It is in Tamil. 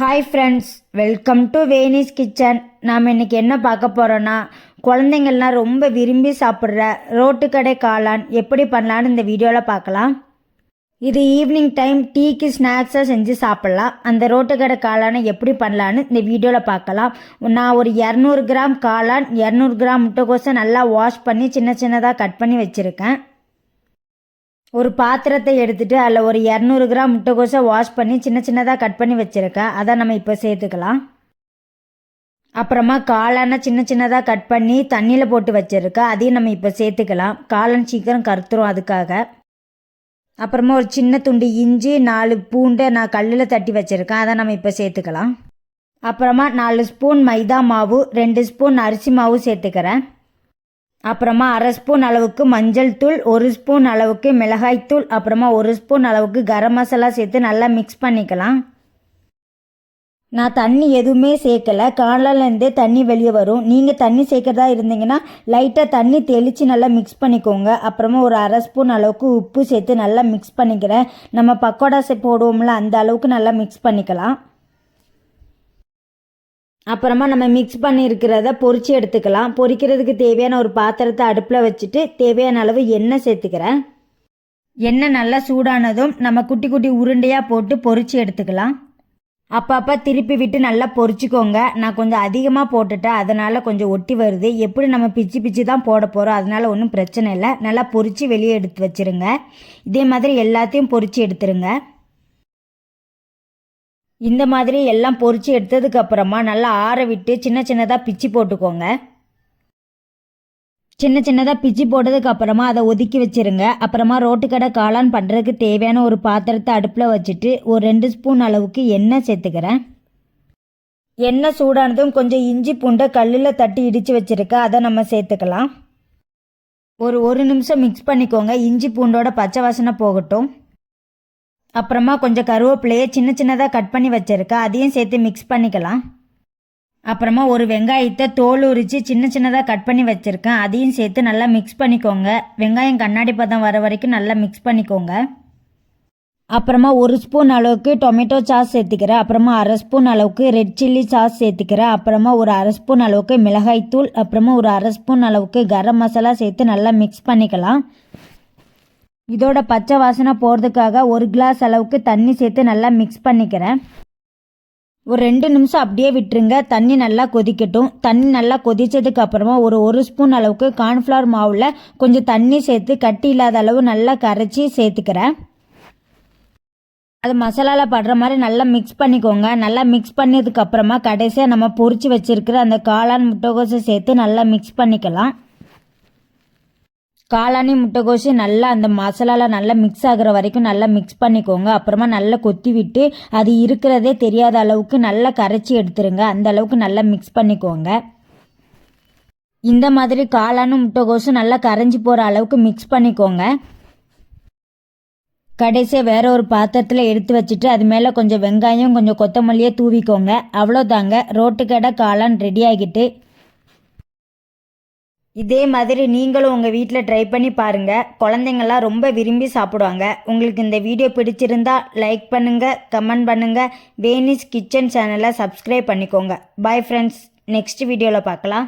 Hi friends welcome to Vani's kitchen நாம் இன்றைக்கி என்ன பார்க்க போகிறோன்னா குழந்தைங்கள்லாம் ரொம்ப விரும்பி சாப்பிட்ற ரோட்டு கடை காளான் எப்படி பண்ணலான்னு இந்த வீடியோவில் பார்க்கலாம். இது ஈவினிங் டைம் டீக்கு ஸ்நாக்ஸாக செஞ்சு சாப்பிட்லாம். அந்த ரோட்டு கடை காளானை எப்படி பண்ணலான்னு இந்த வீடியோவில் பார்க்கலாம். நான் ஒரு இரநூறு கிராம் காளான் இரநூறு கிராம் முட்டைக்கோசை நல்லா வாஷ் பண்ணி சின்ன சின்னதாக கட் பண்ணி வச்சுருக்கேன். ஒரு பாத்திரத்தை எடுத்துட்டு அதில் ஒரு இரநூறு கிராம் முட்டைக்கோஸை வாஷ் பண்ணி சின்ன சின்னதாக கட் பண்ணி வச்சுருக்கேன் அதை நம்ம இப்போ சேர்த்துக்கலாம். அப்புறமா காளானை சின்ன சின்னதாக கட் பண்ணி தண்ணியில் போட்டு வச்சுருக்கேன் அதையும் நம்ம இப்போ சேர்த்துக்கலாம். காளான் சீக்கிரம் கருத்துரும் அதுக்காக. அப்புறமா ஒரு சின்ன துண்டு இஞ்சி நாலு பூண்டை நான் கல்லில் தட்டி வச்சுருக்கேன். அதை நம்ம இப்போ சேர்த்துக்கலாம். அப்புறமா நாலு ஸ்பூன் மைதா மாவு ரெண்டு ஸ்பூன் அரிசி மாவு சேர்த்துக்கிறேன். அப்புறமா அரை ஸ்பூன் அளவுக்கு மஞ்சள் தூள் ஒரு ஸ்பூன் அளவுக்கு மிளகாய் தூள் அப்புறமா ஒரு ஸ்பூன் அளவுக்கு கரம் மசாலா சேர்த்து நல்லா மிக்ஸ் பண்ணிக்கலாம். நான் தண்ணி எதுவுமே சேர்க்கல. காலையிலேருந்தே தண்ணி வெளியே வரும். நீங்கள் தண்ணி சேர்க்கறதா இருந்தீங்கன்னா லைட்டாக தண்ணி தெளித்து நல்லா மிக்ஸ் பண்ணிக்கோங்க. அப்புறமா ஒரு அரை ஸ்பூன் அளவுக்கு உப்பு சேர்த்து நல்லா மிக்ஸ் பண்ணிக்கிறேன். நம்ம பக்கோடா சே போடுவோம்ல அந்த அளவுக்கு நல்லா மிக்ஸ் பண்ணிக்கலாம். அப்புறமா நம்ம மிக்ஸ் பண்ணியிருக்கிறத பொறிச்சு எடுத்துக்கலாம். பொரிக்கிறதுக்கு தேவையான ஒரு பாத்திரத்தை அடுப்பில் வச்சுட்டு தேவையான அளவு எண்ணெய் சேர்த்துக்கிறேன். எண்ணெய் நல்லா சூடானதும் நம்ம குட்டி குட்டி உருண்டையாக போட்டு பொறிச்சு எடுத்துக்கலாம். அப்பப்போ திருப்பி விட்டு நல்லா பொறிச்சிக்கோங்க. நான் கொஞ்சம் அதிகமாக போட்டுட்டேன். அதனால் கொஞ்சம் ஒட்டி வருது. எப்படி நம்ம பிச்சு பிச்சு தான் போட போகிறோம் அதனால் ஒன்றும் பிரச்சனை இல்லை. நல்லா பொறிச்சு வெளியே எடுத்து வச்சிருங்க. இதே மாதிரி எல்லாத்தையும் பொறிச்சு எடுத்துருங்க. இந்த மாதிரி எல்லாம் பொறிச்சு எடுத்ததுக்கு அப்புறமா நல்லா ஆற விட்டு சின்ன சின்னதாக பிச்சு போட்டுக்கோங்க. சின்ன சின்னதாக பிச்சு போட்டதுக்கு அப்புறமா அதை ஒதுக்கி வச்சிருங்க. அப்புறமா ரோட்டுக்கடை காளான் பண்ணுறதுக்கு தேவையான ஒரு பாத்திரத்தை அடுப்பில் வச்சுட்டு ஒரு ரெண்டு ஸ்பூன் அளவுக்கு எண்ணெய் சேர்த்துக்கிறேன். எண்ணெய் சூடானதும் கொஞ்சம் இஞ்சி பூண்டை கல்லில் தட்டி இடித்து வச்சுருக்க அதை நம்ம சேர்த்துக்கலாம். ஒரு ஒரு நிமிஷம் மிக்ஸ் பண்ணிக்கோங்க. இஞ்சி பூண்டோட பச்சை வாசனை போகட்டும். அப்புறமா கொஞ்சம் கருவேப்பிலையை சின்ன சின்னதாக கட் பண்ணி வச்சுருக்கேன் அதையும் சேர்த்து மிக்ஸ் பண்ணிக்கலாம். அப்புறமா ஒரு வெங்காயத்தை தோல் உரித்து சின்ன சின்னதாக கட் பண்ணி வச்சுருக்கேன் அதையும் சேர்த்து நல்லா மிக்ஸ் பண்ணிக்கோங்க. வெங்காயம் கண்ணாடி பதம் வர வரைக்கும் நல்லா மிக்ஸ் பண்ணிக்கோங்க. அப்புறமா ஒரு ஸ்பூன் அளவுக்கு டொமேட்டோ சாஸ் சேர்த்துக்கிறேன் அப்புறமா அரை ஸ்பூன் அளவுக்கு ரெட் சில்லி சாஸ் சேர்த்துக்கிறேன் அப்புறமா ஒரு அரை ஸ்பூன் அளவுக்கு மிளகாய்த்தூள் அப்புறமா ஒரு அரை ஸ்பூன் அளவுக்கு கரம் மசாலா சேர்த்து நல்லா மிக்ஸ் பண்ணிக்கலாம். இதோட பச்சை வாசனை போகிறதுக்காக ஒரு கிளாஸ் அளவுக்கு தண்ணி சேர்த்து நல்லா மிக்ஸ் பண்ணிக்கிறேன். ஒரு ரெண்டு நிமிஷம் அப்படியே விட்டுருங்க. தண்ணி நல்லா கொதிக்கட்டும். தண்ணி நல்லா கொதித்ததுக்கப்புறமா ஒரு ஒரு ஸ்பூன் அளவுக்கு கார்ன்ஃப்ளவர் மாவில் கொஞ்சம் தண்ணி சேர்த்து கட்டி இல்லாத அளவு நல்லா கரைச்சி சேர்த்துக்கிறேன். அது மசாலாவில் படுற மாதிரி நல்லா மிக்ஸ் பண்ணிக்கோங்க. நல்லா மிக்ஸ் பண்ணதுக்கு அப்புறமா கடைசியாக நம்ம பொறிச்சு வச்சுருக்கிற அந்த காளான் முட்டைகோசை சேர்த்து நல்லா மிக்ஸ் பண்ணிக்கலாம். காளானி முட்டைகோசு நல்லா அந்த மசாலாவில் நல்லா மிக்ஸ் ஆகிற வரைக்கும் நல்லா மிக்ஸ் பண்ணிக்கோங்க. அப்புறமா நல்லா கொத்தி விட்டு அது இருக்கிறதே தெரியாத அளவுக்கு நல்லா கரைச்சி எடுத்துருங்க. அந்த அளவுக்கு நல்லா மிக்ஸ் பண்ணிக்கோங்க. இந்த மாதிரி காளானும் முட்டைகோசும் நல்லா கரைஞ்சி போகிற அளவுக்கு மிக்ஸ் பண்ணிக்கோங்க. கடைசியாக வேற ஒரு பாத்திரத்தில் எடுத்து வச்சுட்டு அது மேலே கொஞ்சம் வெங்காயம் கொஞ்சம் கொத்தமல்லியே தூவிக்கோங்க. அவ்வளோதாங்க ரோட்டுக்கடை காளான் ரெடி ஆகிட்டு இதே மாதிரி நீங்களும் உங்கள் வீட்டில் ட்ரை பண்ணி பாருங்கள் குழந்தைங்கள்லாம் ரொம்ப விரும்பி சாப்பிடுவாங்க. உங்களுக்கு இந்த வீடியோ பிடிச்சிருந்தா லைக் பண்ணுங்கள் கமெண்ட் பண்ணுங்கள் வேனிஸ் கிச்சன் சேனலை சப்ஸ்கிரைப் பண்ணிக்கோங்க. பாய் ஃப்ரெண்ட்ஸ் நெக்ஸ்ட் வீடியோவில் பார்க்கலாம்.